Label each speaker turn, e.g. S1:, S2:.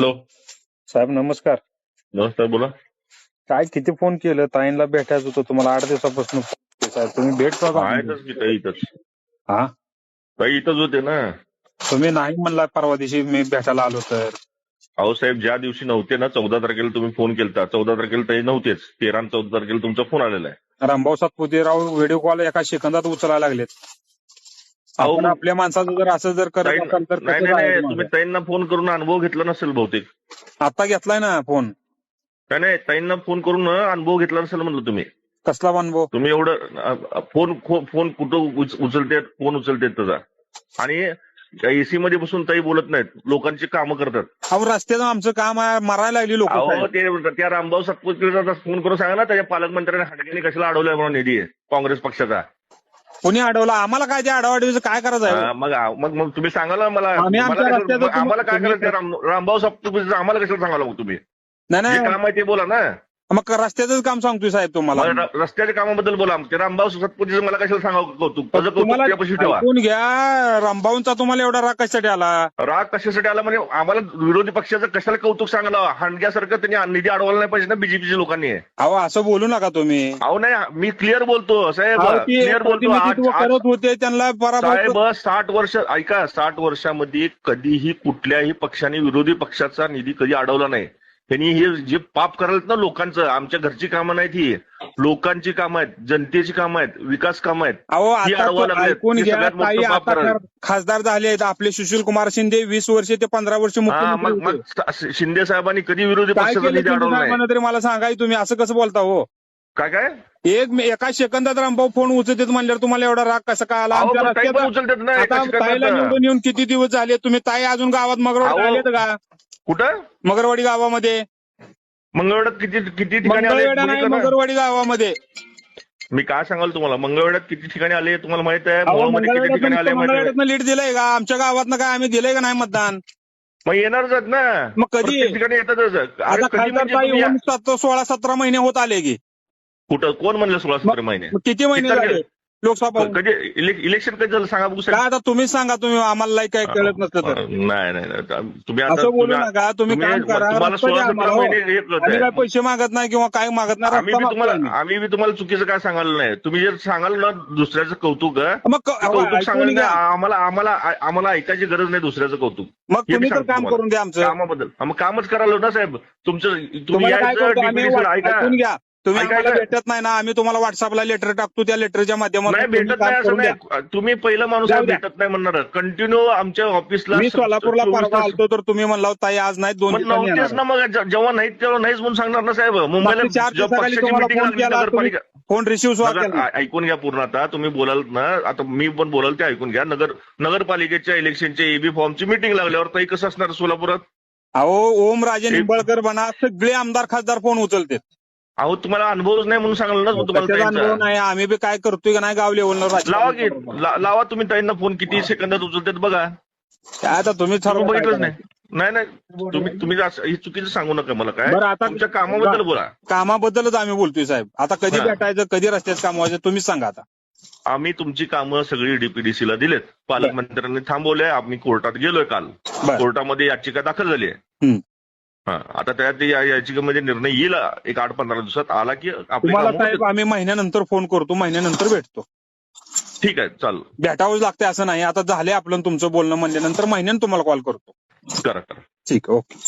S1: Hello.
S2: साहेब नमस्कार.
S1: नमस्कार बोला.
S2: काय किती फोन केलं? ताईंना भेटायचं होतं तुम्हाला आठ दिवसापासून साहेब तुम्ही भेटतो का
S1: आहेतच की ताई इथंच.
S2: हा?
S1: ताई इथंच होते ना.
S2: तुम्ही नाही म्हणला परवा दिवशी मी भेटायला आलो तर?
S1: अहो साहेब ज्या दिवशी नव्हते ना चौदा तारखेला तुम्ही फोन केलता. चौदा तारखेला ताई नव्हतेच. तेरा आणि चौदा तारखेला तुमचा फोन आलेला आहे.
S2: रामभाऊ सातपुतेराव व्हिडिओ कॉल एका सेकंदात उचलायला लागलेत. आपण आपल्या माणसाचं जर असं जर करत
S1: ताई-
S2: असाल तर
S1: नाही
S2: कसं
S1: नाही नाही
S2: राहायचं
S1: तुम्ही? ताईंना फोन करून अनुभव घेतला नसेल बहुतेक.
S2: आता घेतलाय ना फोन.
S1: नाही नाही ताईंना फोन करून अनुभव घेतला नसेल म्हणलं तुम्ही.
S2: कसला अनुभव?
S1: तुम्ही एवढं अ, अ, फोन खो- फोन कुठं उच- उचलतेत फोन उचलतेत त्याचा. आणि एसी मध्ये बसून ताई बोलत नाहीत. लोकांची कामं करतात.
S2: अहो रस्त्याचं आमचं काम आहे मरायला लागली लोक
S1: ते त्या रामभाऊ सातपुतेचा फोन करून सांगा ना त्याच्या पालकमंत्र्यांनी हडक्याने कशाला अडवलाय म्हणून निधी काँग्रेस पक्षाचा.
S2: कोणी अडवला? आम्हाला काय ते अडवाडीचं काय करायचं आहे?
S1: हा, मग मग मग तुम्ही सांगा ना मला?
S2: आम्ही आमच्या
S1: मला कशाला-
S2: रस्त्याचं
S1: मग आम्हाला काय
S2: तुम्ही-
S1: करायचं राम- रामभाऊ सातपुतेचं आम्हाला कशाला सांगायला मग तुम्ही?
S2: नाही
S1: जे
S2: नाही
S1: काम आहे ते बोला ना.
S2: मग रस्त्याचं काम सांगतोय साहेब तुम्हाला.
S1: मला र- रस्त्याच्या कामाबद्दल बोला. ते रामभाऊ सातपुतेचं मला कशाला सांगावं कौतुक? कौतुक
S2: तुम्हाला
S1: त्यापाशी ठेवा.
S2: ऐकून घ्या रामभाऊंचा तुम्हाला एवढा राग कशासाठी आला?
S1: राग कशासाठी आला म्हणजे आम्हाला विरोधी पक्षाचं कशाला कौतुक सांगायला हांडग्यासारखं त्यांनी निधी अडवायला नाही पाहिजे ना बीजेपीच्या लोकांनी.
S2: अहो असं बोलू नका तुम्ही.
S1: अहो नाही मी क्लिअर बोलतो साहेब.
S2: अहो, ते
S1: क्लिअर बोलतो.
S2: प्रतिनिधित्व
S1: आज- आज-
S2: करत होते त्यांना पराभव
S1: साहेब साठ वर्ष ऐका साठ वर्षामध्ये कधीही कुठल्याही पक्षाने विरोधी पक्षाचा निधी कधी अडवला नाही. त्यांनी हे जे पाप करायला ना लोकांचं आमच्या घरची कामं नाहीत ही. लोकांची कामं आहेत जनतेची कामं आहेत विकास कामं आहेत.
S2: अहो
S1: ती लागलेत.
S2: ऐकून
S1: हे
S2: घ्या
S1: सगळ्यात मोठं
S2: ताई
S1: पाप
S2: आता
S1: करायला.
S2: खा- खासदार झाले आहेत आपले सुशील कुमार शिंदे वीस वर्ष ते पंधरा वर्ष
S1: हा,
S2: मुख्यमंत्री
S1: मग
S2: होते.
S1: मग स- शिंदे साहेबांनी कधी विरोधी
S2: काय
S1: पक्षाचा
S2: केलं
S1: निधी
S2: तुम्ही?
S1: अडवला नाही.
S2: साहेबांना तरी मला सांगाय तुम्ही असं कसं बोलता हो?
S1: काय काय?
S2: एक मी- एका सेकंदात रामभाऊ फोन उचलते म्हणल्यावर तुम्हाला एवढा राग कसा काय आला?
S1: अहो,
S2: आमच्या
S1: पण ताई पण
S2: रस्त्यात
S1: उचलतात ना
S2: आता ताईला? निवडून येऊन किती दिवस झाले? तुम्ही ताई अजून गावात
S1: अहो,
S2: आलेत का?
S1: कुठं?
S2: मगरवाडी गावामध्ये.
S1: मंगळवेढ्यात किती किती ठिकाणी आले?
S2: मंगळवेढा नाही
S1: बघितलं ना?
S2: मगरवाडी गावामध्ये.
S1: मी काय सांगाल तुम्हाला? मंगळवेढ्यात किती ठिकाणी आले तुम्हाला माहीत आहे?
S2: अहो,
S1: मोहोळमध्ये किती ठिकाणी आले
S2: मंगळवेढ्यातनं
S1: माहिती आहे?
S2: मंगळवेढ्यातनं लीड दिलंय का? आमच्या गावातनं काय आम्ही दिलंय का नाही मतदान?
S1: मग येणारच आहेत ना.
S2: मग कधी?
S1: प्रत्येक ठिकाणी येतातच अरे
S2: आता
S1: कधी
S2: खासदार
S1: म्हणजे
S2: ताई
S1: तुम्ही या-
S2: होऊन सात- सोळा सतरा महिने होत आले की.
S1: कुठं? कोण म्हणलं सोळा सतरा महिने?
S2: मग किती महिने
S1: किती
S2: झाले? लोकसभा
S1: कधी इले- इलेक्शन कधी झालं सांगा बघू
S2: काय आता तुम्हीच सांगा तुम्ही आम्हाला काय कळत नसतं तर
S1: नाही नाही नाही. तुम्ही आता
S2: असं बोलू
S1: तुम्ही-
S2: नका तुम्ही
S1: तुम्ही-
S2: काम करा
S1: तुम्हाला
S2: रस्ता द्या
S1: सोळा
S2: आम्हाला,
S1: सतरा
S2: हो.
S1: महिने कळतंय.
S2: आम्ही काय पैसे मागत नाही किंवा काय मागत नाही
S1: आम्ही
S2: रस्ता
S1: बी तुम्हाला
S2: मागतोय
S1: आम्ही बी तुम्हाला चुकीचं काय सांगायला नाही तुम्ही जर सांगाल ना दुसऱ्याचं कौतुक.
S2: मग क-
S1: कौतुक
S2: ऐकून
S1: सांगायला
S2: घ्या.
S1: आम्हाला आम्हाला आम्हाला ऐकायची गरज नाही दुसऱ्याचं कौतुक
S2: मग
S1: हे
S2: तुम्ही तर
S1: सांगतो
S2: काम
S1: तुम्हाला.
S2: करून द्या आमचं
S1: कामाबद्दल मग कामच करायला ना साहेब तुमचं तुम्ही
S2: तुम्हाला काय
S1: यायचं
S2: करतो आम्ही
S1: DPDC ला ऐका
S2: ऐकून घ्या तुम्ही
S1: ऐका,
S2: आम्हाला
S1: ऐका.
S2: भेटत नाही ना आम्ही तुम्हाला व्हॉट्सअपला लेटर टाकतो त्या लेटरच्या माध्यमातून
S1: नाही
S2: तुम्ही
S1: भेटत
S2: काम
S1: नाही असं
S2: करून द्या.
S1: नाही. तुम्ही पहिला माणूस
S2: जाऊ
S1: आहे,
S2: द्या.
S1: भेटत नाही म्हणणार. कंटिन्यू आमच्या ऑफिसला
S2: मी सोलापूरला परवा आलतो तर तुम्ही म्हणला ताई आज नाही दोन दिवसांनी
S1: नव्हतेच
S2: येणार
S1: ना मग जे- जेव्हा नाहीत तेव्हा नाहीच म्हणून सांगणार ना साहेब. मुंबईला
S2: मागच्या चार
S1: जेव्हा
S2: दिवसाखाली
S1: पक्षाची
S2: तुम्हाला
S1: मिटिंग
S2: फोन
S1: लागली
S2: केला,
S1: नगरपालिका
S2: फोन रिसिव्ह सुद्धा
S1: नगर
S2: केला.
S1: ऐ- ऐकून घ्या पूर्ण आता. तुम्ही बोलाल ना आता मी पण बोलाल ते ऐकून घ्या. नगर नगरपालिकेच्या इलेक्शनच्या एबी फॉर्मची मिटिंग लागल्यावर ताई कसं असणार सोलापुरात?
S2: अहो ओम राजे निंबाळकर बना सगळे आमदार खासदार फोन उचलते
S1: अहो तुम्हाला अनुभवच नाही म्हणून सांगाल ना तुम्हाला
S2: त्याचा अनुभव
S1: ताईंचा.
S2: नाही आम्ही बी काय करतोय का नाही गाव लेवलवर
S1: लावा की ला- लावा तुम्ही ताईंना फोन किती सेकंदात उचलतात बघा.
S2: काय आता तुम्ही
S1: तुम्ही
S2: ठरवा काय
S1: बघितलंच नाही.
S2: करायचं.
S1: नाही नाही तुम्ही तुम्ही असं- हे चुकीचं सांगू नका मला काय.
S2: बरं, आता-
S1: तुमच्या कामाबद्दल बोला.
S2: कामाबद्दलच आम्ही बोलतोय साहेब. आता कधी
S1: हा.
S2: भेटायचं कधी रस्त्यात काम व्हायचं तुम्हीच सांगा आता.
S1: आम्ही तुमची कामं सगळी डीपीडीसीला दिलेत. पालकमंत्र्यांनी थांबवले आम्ही कोर्टात गेलोय काल.
S2: बर.
S1: कोर्टामध्ये याचिका दाखल झाली आहे.
S2: हम्म.
S1: आता त्यात या याचिकेमध्ये निर्णय येईल एक आठ पंधरा दिवसात. आला की
S2: तुम्हाला साहेब. आम्ही महिन्यानंतर फोन करतो महिन्यानंतर भेटतो.
S1: ठीक आहे चालेल.
S2: भेटावंच लागते असं नाही. आता झाले आपलं तुमचं बोलणं म्हणल्यानंतर महिन्यानं तुम्हाला कॉल करतो.
S1: करा करा.
S2: ठीक आहे ओके.